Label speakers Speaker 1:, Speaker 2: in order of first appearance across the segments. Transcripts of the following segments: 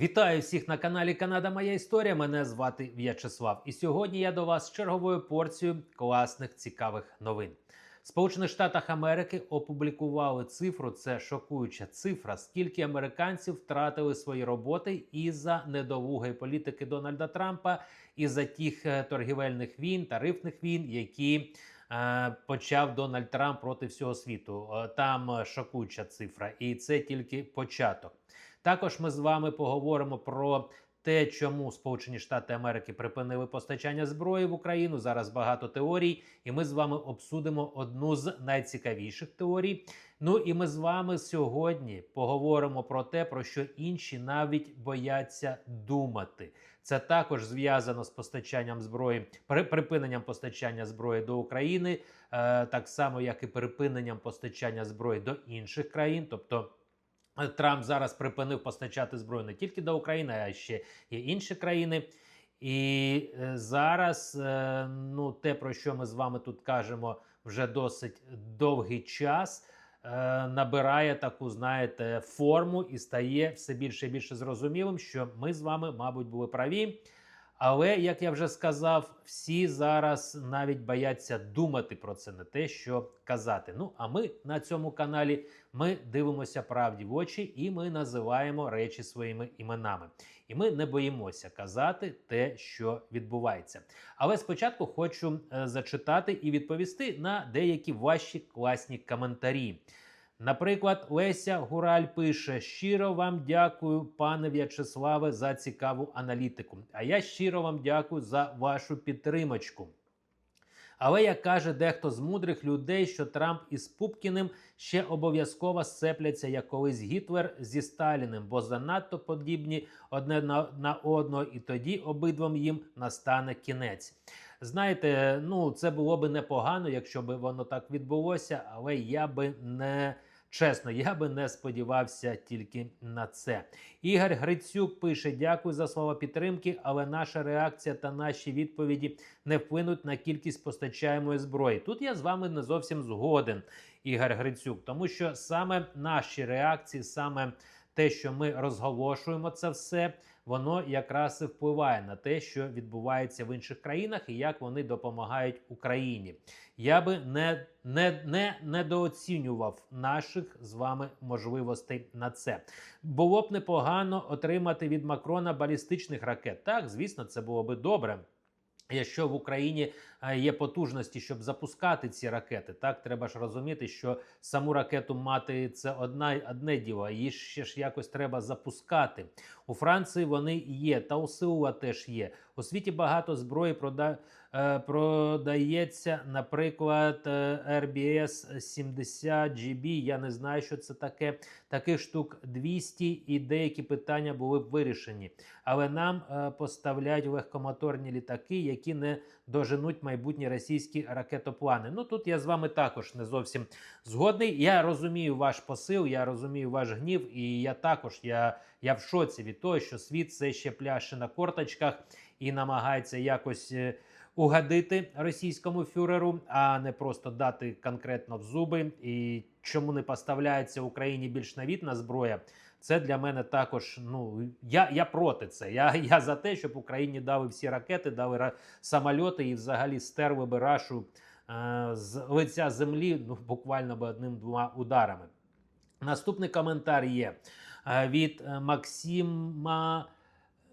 Speaker 1: Вітаю всіх на каналі Канада Моя Історія. Мене звати В'ячеслав. І сьогодні я до вас з черговою порцією класних цікавих новин. Сполучених Штатах Америки опублікували цифру. Це шокуюча цифра. Скільки американців втратили свої роботи із-за недолугої політики Дональда Трампа, із-за тих е, торгівельних війн, тарифних війн, які е, почав Дональд Трамп проти всього світу. Е, Там е, шокуюча цифра, і це тільки початок. Також ми з вами поговоримо про те, чому Сполучені Штати Америки припинили постачання зброї в Україну. Зараз багато теорій, і ми з вами обсудимо одну з найцікавіших теорій. Ну і ми з вами сьогодні поговоримо про те, про що інші навіть бояться думати. Це також зв'язано з постачанням зброї, при припиненням постачання зброї до України, е, так само як і припиненням постачання зброї до інших країн, тобто. Трамп зараз припинив постачати зброю не тільки до України, а ще й інші країни. І е, зараз е, ну, те, про що ми з вами тут кажемо вже досить довгий час, е, набирає таку, знаєте, форму і стає все більше і більше зрозумілим, що ми з вами, мабуть, були праві. Але, як я вже сказав, всі зараз навіть бояться думати про це, не те, що казати. Ну, а ми на цьому каналі ми дивимося правді в очі і ми називаємо речі своїми іменами. І ми не боїмося казати те, що відбувається. Але спочатку хочу е, зачитати і відповісти на деякі ваші класні коментарі. Наприклад, Леся Гураль пише: щиро вам дякую, пане В'ячеславе, за цікаву аналітику. А я щиро вам дякую за вашу підтримочку. Але як каже дехто з мудрих людей, що Трамп із Пупкіним ще обов'язково сцепляться як колись Гітлер зі Сталіним, бо занадто подібні одне на, на одного, і тоді обидвом їм настане кінець. Знаєте, ну це було би непогано, якщо б воно так відбулося, але я би не. Чесно, я би не сподівався тільки на це. Ігор Грицюк пише: Дякую за слова підтримки, але наша реакція та наші відповіді не вплинуть на кількість постачаємої зброї. Тут я з вами не зовсім згоден, Ігор Грицюк, тому що саме наші реакції, саме те, що ми розголошуємо це все, воно якраз і впливає на те, що відбувається в інших країнах і як вони допомагають Україні. Я би не, не, не недооцінював наших з вами можливостей на це. Було б непогано отримати від Макрона балістичних ракет. Так, звісно, це було би добре. Якщо в Україні є потужності, щоб запускати ці ракети, так треба ж розуміти, що саму ракету мати це одна одне діло, її ще ж якось треба запускати. У Франції вони є, та у Сеула теж є. У світі багато зброї прода... е, продається, наприклад, е, RBS 70 GB. Я не знаю, що це таке. Таких штук 200 і деякі питання були б вирішені. Але нам е, поставляють легкомоторні літаки, які не доженуть майбутні російські ракетоплани. Ну тут я з вами також не зовсім згодний. Я розумію ваш посил, я розумію ваш гнів, і я також я, я в шоці від того, що світ все ще пляше на корточках і намагається якось. е, Угадити російському фюреру, а не просто дати конкретно в зуби. І чому не поставляється Україні більш новітна зброя? Це для мене також. Ну я я проти це. Я я за те, щоб Україні дали всі ракети, дали самольоти і взагалі стерли би рашу е, з лиця землі. Ну буквально би одним-двома ударами. Наступний коментар є е, від е, Максима.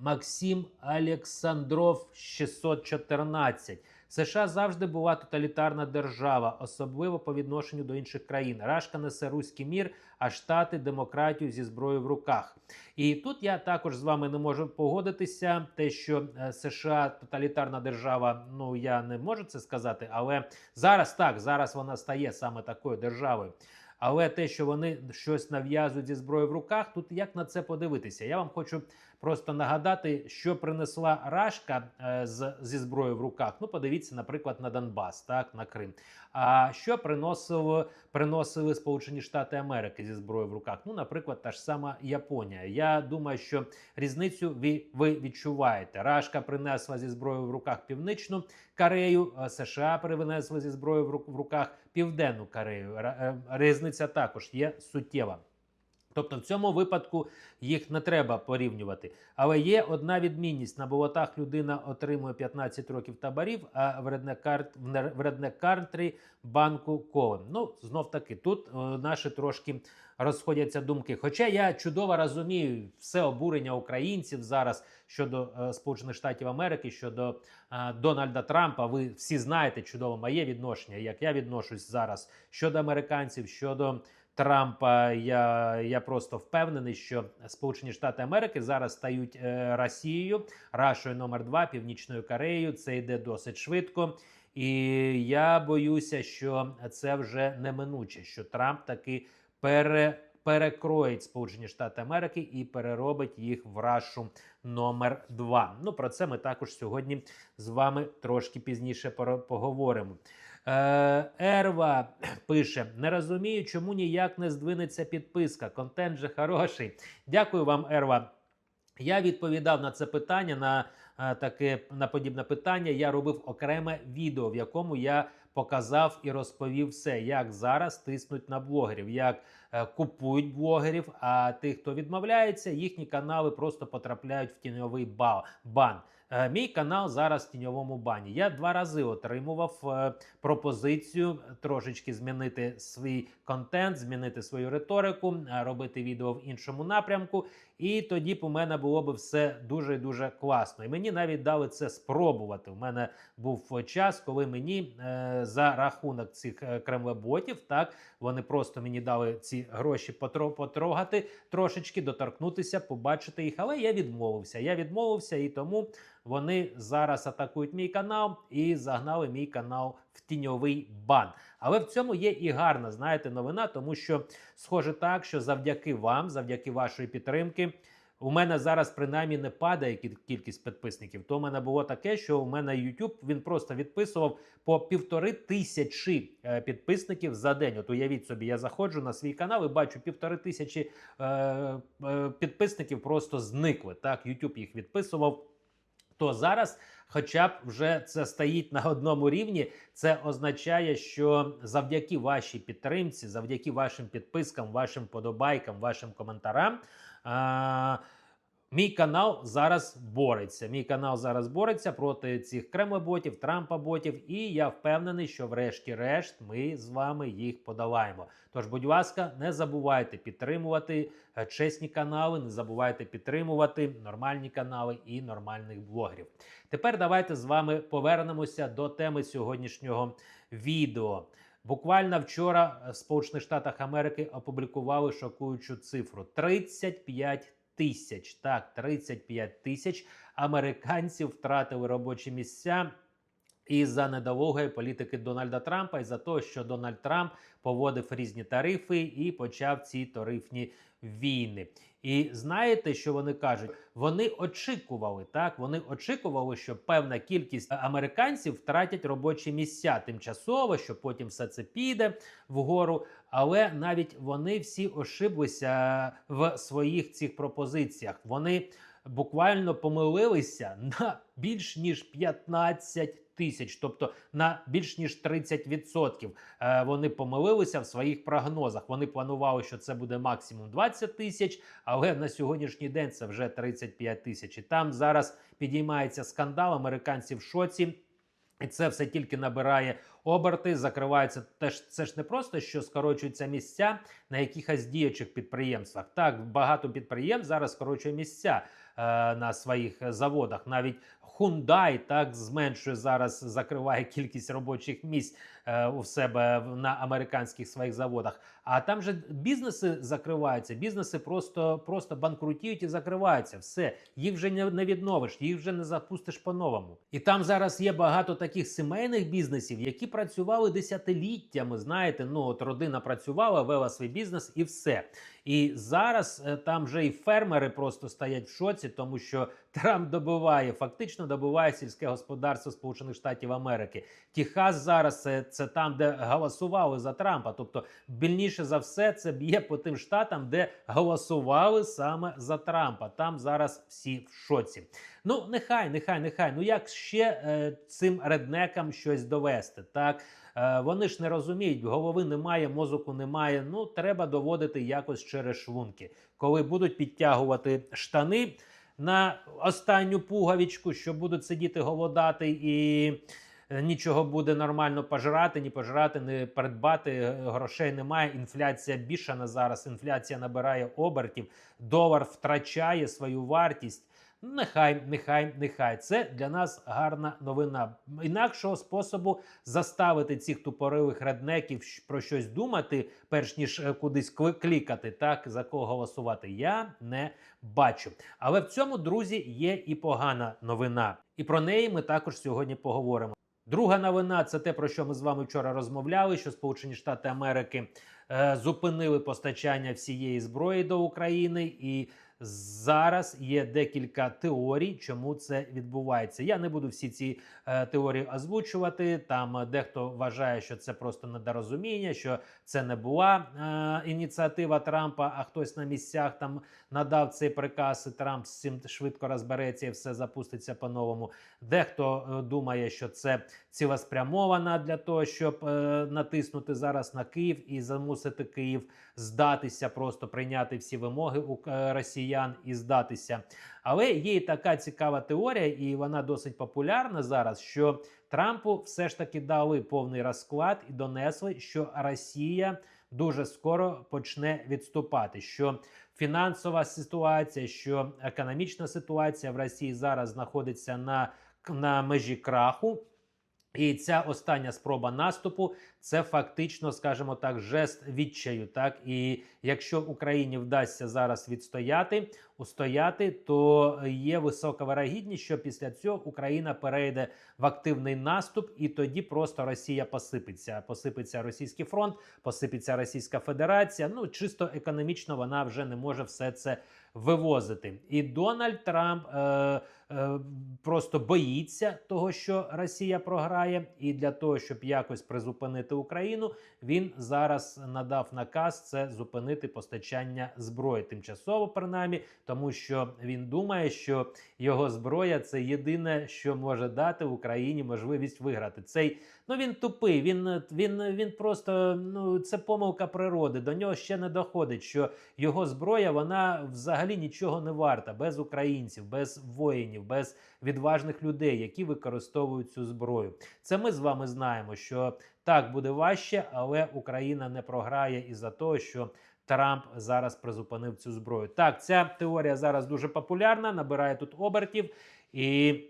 Speaker 1: Максим Олександров 614. США завжди була тоталітарна держава, особливо по відношенню до інших країн. Рашка несе руський мір, а штати демократію зі зброєю в руках. І тут я також з вами не можу погодитися. Те, що е, США тоталітарна держава, ну я не можу це сказати, але зараз так, зараз вона стає саме такою державою. Але те, що вони щось нав'язують зі зброєю в руках, тут як на це подивитися? Я вам хочу просто нагадати, що принесла Рашка е, з, зі зброєю в руках. Ну, подивіться, наприклад, на Донбас, так, на Крим. А що приносили, приносили Сполучені Штати Америки зі зброєю в руках? Ну, наприклад, та ж сама Японія. Я думаю, що різницю ви, ви відчуваєте. Рашка принесла зі зброєю в руках Північну Корею, США принесли зі зброєю в ру- в руках Південну Корею. Е, Різниця також є суттєва. Тобто в цьому випадку їх не треба порівнювати. Але є одна відмінність: на болотах людина отримує 15 років таборів, а в Нер- Реднекартрі банку коли. Ну, знов таки, тут е, наші трошки розходяться думки. Хоча я чудово розумію все обурення українців зараз щодо е, Сполучених Штатів Америки, щодо е, Дональда Трампа. Ви всі знаєте чудово моє відношення, як я відношусь зараз щодо американців, щодо Трампа. Я, я просто впевнений, що Сполучені Штати Америки зараз стають е, Росією, Рашою номер 2 Північною Кореєю. Це йде досить швидко. І я боюся, що це вже неминуче, що Трамп таки пере, перекроїть Сполучені Штати Америки і переробить їх в рашу номер 2 Ну про це ми також сьогодні з вами трошки пізніше поговоримо. Е, Ерва пише: не розумію, чому ніяк не здвинеться підписка. Контент же хороший. Дякую вам, Ерва. Я відповідав на це питання на е, таке на подібне питання. Я робив окреме відео, в якому я показав і розповів все, як зараз тиснуть на блогерів, як е, купують блогерів. А тих, хто відмовляється, їхні канали просто потрапляють в тіньовий ба- бан. Е, Мій канал зараз в тіньовому бані. Я два рази отримував е, пропозицію трошечки змінити свій контент, змінити свою риторику, е, робити відео в іншому напрямку. І тоді б у мене було б все дуже дуже класно. І мені навіть дали це спробувати. У мене був час, коли мені е, за рахунок цих е, кремлеботів, так вони просто мені дали ці гроші потро- потрогати трошечки, доторкнутися, побачити їх. Але я відмовився. Я відмовився, і тому вони зараз атакують мій канал і загнали мій канал в тіньовий бан. Але в цьому є і гарна, знаєте, новина, тому що схоже так, що завдяки вам, завдяки вашої підтримки. У мене зараз принаймні не падає кількість підписників. То у мене було таке, що у мене YouTube він просто відписував по півтори тисячі е, підписників за день. От уявіть собі, я заходжу на свій канал і бачу півтори тисячі е, е, підписників просто зникли. Так, YouTube їх відписував. То зараз, хоча б вже це стоїть на одному рівні, це означає, що завдяки вашій підтримці, завдяки вашим підпискам, вашим подобайкам, вашим коментарам. А, Мій канал зараз бореться. Мій канал зараз бореться проти цих кремлеботів, трампа-ботів, і я впевнений, що врешті-решт ми з вами їх подолаємо. Тож, будь ласка, не забувайте підтримувати е, чесні канали, не забувайте підтримувати нормальні канали і нормальних блогерів. Тепер давайте з вами повернемося до теми сьогоднішнього відео. Буквально вчора в Сполучених Штатах Америки опублікували шокуючу цифру: 35 тисяч. Так, 35 тисяч американців втратили робочі місця. із-за недолугої політики Дональда Трампа, і за те, що Дональд Трамп поводив різні тарифи і почав ці тарифні війни. І знаєте, що вони кажуть? Вони очікували так. Вони очікували, що певна кількість американців втратять робочі місця тимчасово, що потім все це піде вгору. Але навіть вони всі ошиблися в своїх цих пропозиціях. Вони буквально помилилися на більш ніж 15 тисяч, тобто на більш ніж 30%. Е, Вони помилилися в своїх прогнозах. Вони планували, що це буде максимум 20 тисяч, але на сьогоднішній день це вже 35 тисяч. І там зараз підіймається скандал. Американці в шоці. І це все тільки набирає оберти, закриваються. Теж це ж не просто що скорочуються місця на якихось діючих підприємствах. Так, багато підприємств зараз скорочує місця на своїх заводах. Навіть Hyundai так зменшує зараз, закриває кількість робочих місць е, у себе на американських своїх заводах. А там же бізнеси закриваються, бізнеси просто, просто банкрутіють і закриваються. Все, їх вже не відновиш, їх вже не запустиш по-новому. І там зараз є багато таких сімейних бізнесів, які працювали десятиліттями. Знаєте, ну от родина працювала, вела свій бізнес і все. І зараз е, там вже і фермери просто стоять в шоці, тому що Трамп добиває, фактично добиває сільське господарство Сполучених Штатів Америки. Техас зараз це, це там, де голосували за Трампа. Тобто, більніше за все, це б'є по тим штатам, де голосували саме за Трампа. Там зараз всі в шоці. Ну, нехай, нехай, нехай. Ну як ще е, цим реднекам щось довести? Так Вони ж не розуміють, голови немає, мозоку немає. Ну треба доводити якось через шлунки, коли будуть підтягувати штани на останню пуговичку, що будуть сидіти голодати і. е, Нічого буде нормально пожрати, ні пожрати, ні придбати. е, Грошей немає. Інфляція бішана зараз. Інфляція набирає обертів, долар втрачає свою вартість. Нехай, нехай, нехай. Це для нас гарна новина. Інакшого способу заставити цих тупорилих реднеків про щось думати, перш ніж е, кудись клікати, так за кого голосувати. Я не бачу. Але в цьому, друзі, є і погана новина. І про неї ми також сьогодні поговоримо. Друга новина це те, про що ми з вами вчора розмовляли: що Сполучені Штати Америки е, зупинили постачання всієї зброї до України, і зараз є декілька теорій, чому це відбувається. Я не буду всі ці е, теорії озвучувати. Там е, дехто вважає, що це просто недорозуміння, що це не була е, ініціатива Трампа, а хтось на місцях там надав цей приказ. і Трамп з цим швидко розбереться і все запуститься по-новому. Дехто е, думає, що це цілеспрямована для того, щоб е, натиснути зараз на Київ і замусити Київ здатися, просто прийняти всі вимоги у е, росіян і здатися. Але є і така цікава теорія, і вона досить популярна зараз. Що Трампу все ж таки дали повний розклад і донесли, що Росія дуже скоро почне відступати. Що фінансова ситуація, що економічна ситуація в Росії зараз знаходиться на, на межі краху. І ця остання спроба наступу це фактично, скажімо так, жест відчаю. Так і якщо Україні вдасться зараз відстояти, устояти, то є висока вирогідність, що після цього Україна перейде в активний наступ, і тоді просто Росія посипеться. Посипеться російський фронт, посипеться Російська Федерація. Ну чисто економічно вона вже не може все це вивозити. І Дональд Трамп е, просто боїться того, що Росія програє, і для того, щоб якось призупинити Україну, він зараз надав наказ це зупинити постачання зброї тимчасово, принаймні, тому що він думає, що його зброя це єдине, що може дати Україні можливість виграти. Цей ну він тупий. Він він він просто ну це помилка природи. До нього ще не доходить, що його зброя вона взагалі нічого не варта без українців, без воїнів, без відважних людей, які використовують цю зброю. Це ми з вами знаємо, що так буде важче, але Україна не програє із-за того, що Трамп зараз призупинив цю зброю. Так, ця теорія зараз дуже популярна, набирає тут обертів і.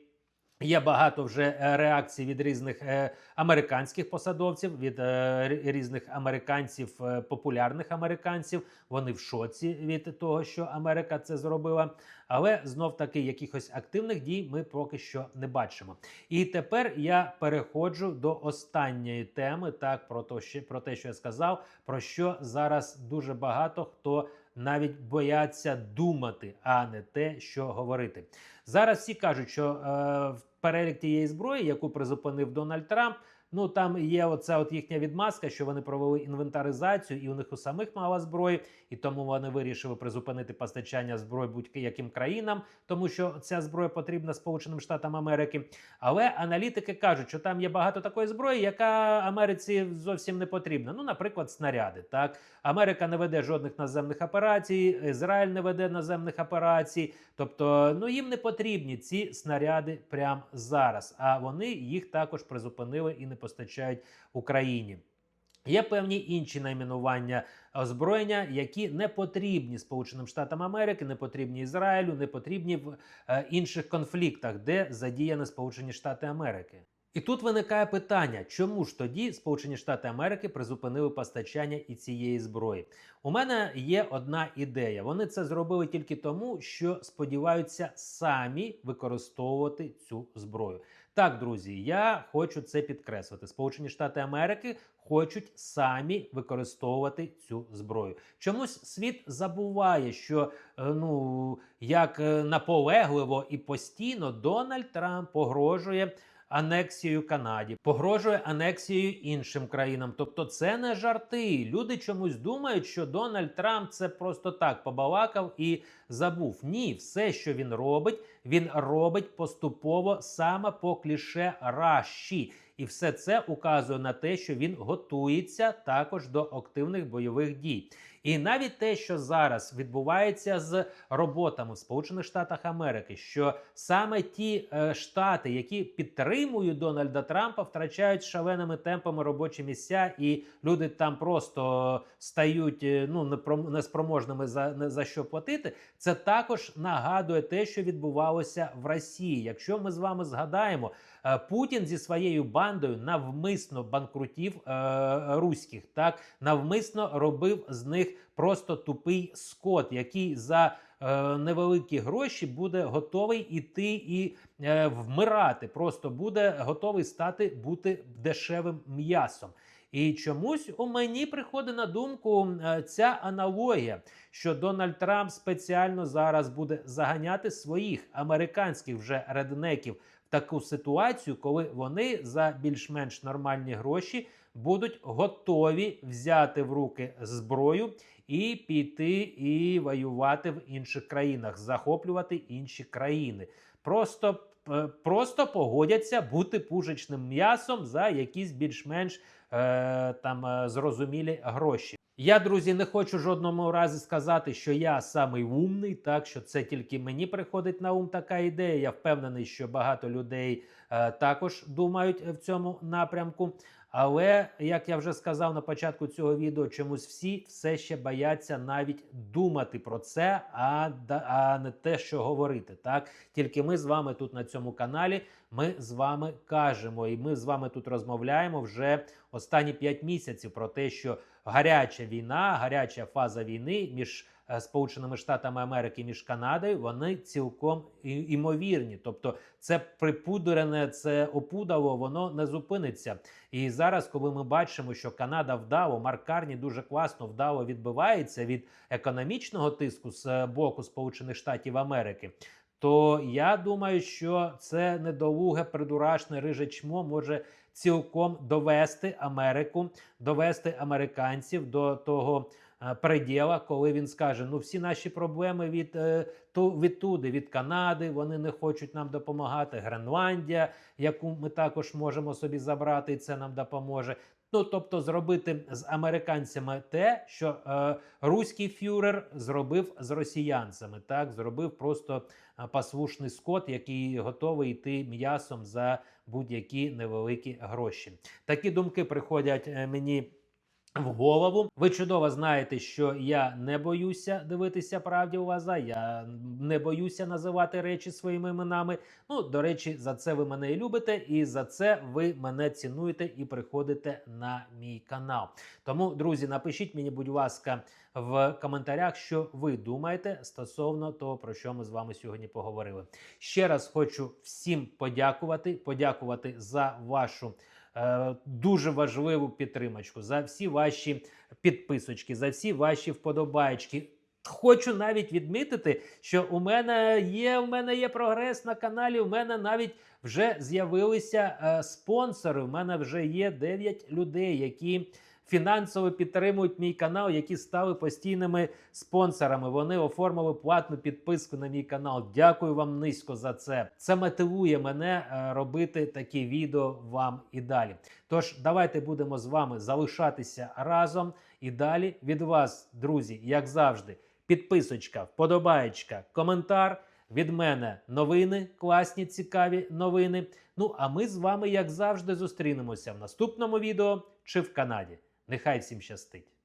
Speaker 1: Є багато вже е, реакцій від різних е, американських посадовців, від е, різних американців, популярних американців. Вони в шоці від того, що Америка це зробила. Але знов таки якихось активних дій ми поки що не бачимо. І тепер я переходжу до останньої теми, так про те, що, про те, що я сказав, про що зараз дуже багато хто навіть бояться думати, а не те, що говорити. Зараз всі кажуть, що е, перелік тієї зброї, яку призупинив Дональд Трамп. Ну там є оця от їхня відмазка, що вони провели інвентаризацію, і у них у самих мало зброї, і тому вони вирішили призупинити постачання зброї будь-яким країнам, тому що ця зброя потрібна Сполученим Штатам Америки. Але аналітики кажуть, що там є багато такої зброї, яка Америці зовсім не потрібна. Ну, наприклад, снаряди. Так, Америка не веде жодних наземних операцій, Ізраїль не веде наземних операцій. Тобто, ну їм не потрібні ці снаряди прямо зараз. А вони їх також призупинили і не постачають Україні. Є певні інші найменування озброєння, які не потрібні Сполученим Штатам Америки, не потрібні Ізраїлю, не потрібні в е, інших конфліктах, де задіяні Сполучені Штати Америки. І тут виникає питання, чому ж тоді Сполучені Штати Америки призупинили постачання і цієї зброї? У мене є одна ідея. Вони це зробили тільки тому, що сподіваються самі використовувати цю зброю. Так, друзі, я хочу це підкреслити. Сполучені Штати Америки хочуть самі використовувати цю зброю. Чомусь світ забуває, що е, ну як е, наполегливо і постійно Дональд Трамп погрожує. Анексією Канаді погрожує анексією іншим країнам. Тобто, це не жарти. Люди чомусь думають, що Дональд Трамп це просто так побалакав і забув. Ні, все, що він робить, він робить поступово саме по кліше Раші. і все це указує на те, що він готується також до активних бойових дій. І навіть те, що зараз відбувається з роботами в Сполучених Штатах Америки, що саме ті е, штати, які підтримують Дональда Трампа, втрачають шаленими темпами робочі місця, і люди там просто стають е, ну неспроможними за не за що платити. Це також нагадує те, що відбувалося в Росії. Якщо ми з вами згадаємо, Путін зі своєю бандою навмисно банкрутів е, руських, так навмисно робив з них просто тупий скот, який за е, невеликі гроші буде готовий іти і е, вмирати. Просто буде готовий стати бути дешевим м'ясом. І чомусь у мені приходить на думку е, ця аналогія, що Дональд Трамп спеціально зараз буде заганяти своїх американських вже реднеків таку ситуацію, коли вони за більш-менш нормальні гроші будуть готові взяти в руки зброю і піти і воювати в інших країнах, захоплювати інші країни. Просто е, просто погодяться бути пушечним м'ясом за якісь більш-менш е, там е, зрозумілі гроші. Я, друзі, не хочу жодному разі сказати, що я самий умний, так що це тільки мені приходить на ум така ідея. Я впевнений, що багато людей е, також думають в цьому напрямку. Але як я вже сказав на початку цього відео, чомусь всі все ще бояться навіть думати про це, а, а не те, що говорити. Так тільки ми з вами тут на цьому каналі. Ми з вами кажемо, і ми з вами тут розмовляємо вже останні 5 місяців про те, що гаряча війна, гаряча фаза війни між е, Сполученими Штатами Америки між Канадою, вони цілком імовірні. Тобто, це припудрене, це опудало, воно не зупиниться. І зараз, коли ми бачимо, що Канада вдало, Марк Карні дуже класно вдало відбивається від економічного тиску з е, боку Сполучених Штатів Америки. То я думаю, що це недолуге, придурашне риже чмо може цілком довести Америку, довести американців до того е, преділа, коли він скаже: ну всі наші проблеми від е, ту відтуди, від Канади, вони не хочуть нам допомагати. Гренландія, яку ми також можемо собі забрати, і це нам допоможе. Ну, тобто, зробити з американцями те, що е, руський фюрер зробив з росіянцями, так зробив просто пасвушний скот, який готовий йти м'ясом за будь-які невеликі гроші. Такі думки приходять е, мені. В голову ви чудово знаєте, що я не боюся дивитися правді у глаза, я не боюся називати речі своїми іменами. Ну, до речі, за це ви мене і любите, і за це ви мене цінуєте і приходите на мій канал. Тому, друзі, напишіть мені, будь ласка, в коментарях, що ви думаєте стосовно того, про що ми з вами сьогодні поговорили. Ще раз хочу всім подякувати, подякувати за вашу. Е, Дуже важливу підтримочку за всі ваші підписочки, за всі ваші вподобайки. Хочу навіть відмітити, що у мене є у мене є прогрес на каналі. У мене навіть вже з'явилися е, спонсори. У мене вже є 9 людей, які фінансово підтримують мій канал, які стали постійними спонсорами. Вони оформили платну підписку на мій канал. Дякую вам низько за це. Це мотивує мене е, робити такі відео вам і далі. Тож давайте будемо з вами залишатися разом і далі від вас, друзі, як завжди. Підписочка, вподобаєчка, коментар. Від мене новини, класні, цікаві новини. Ну а ми з вами, як завжди, зустрінемося в наступному відео чи в Канаді. Нехай всім щастить!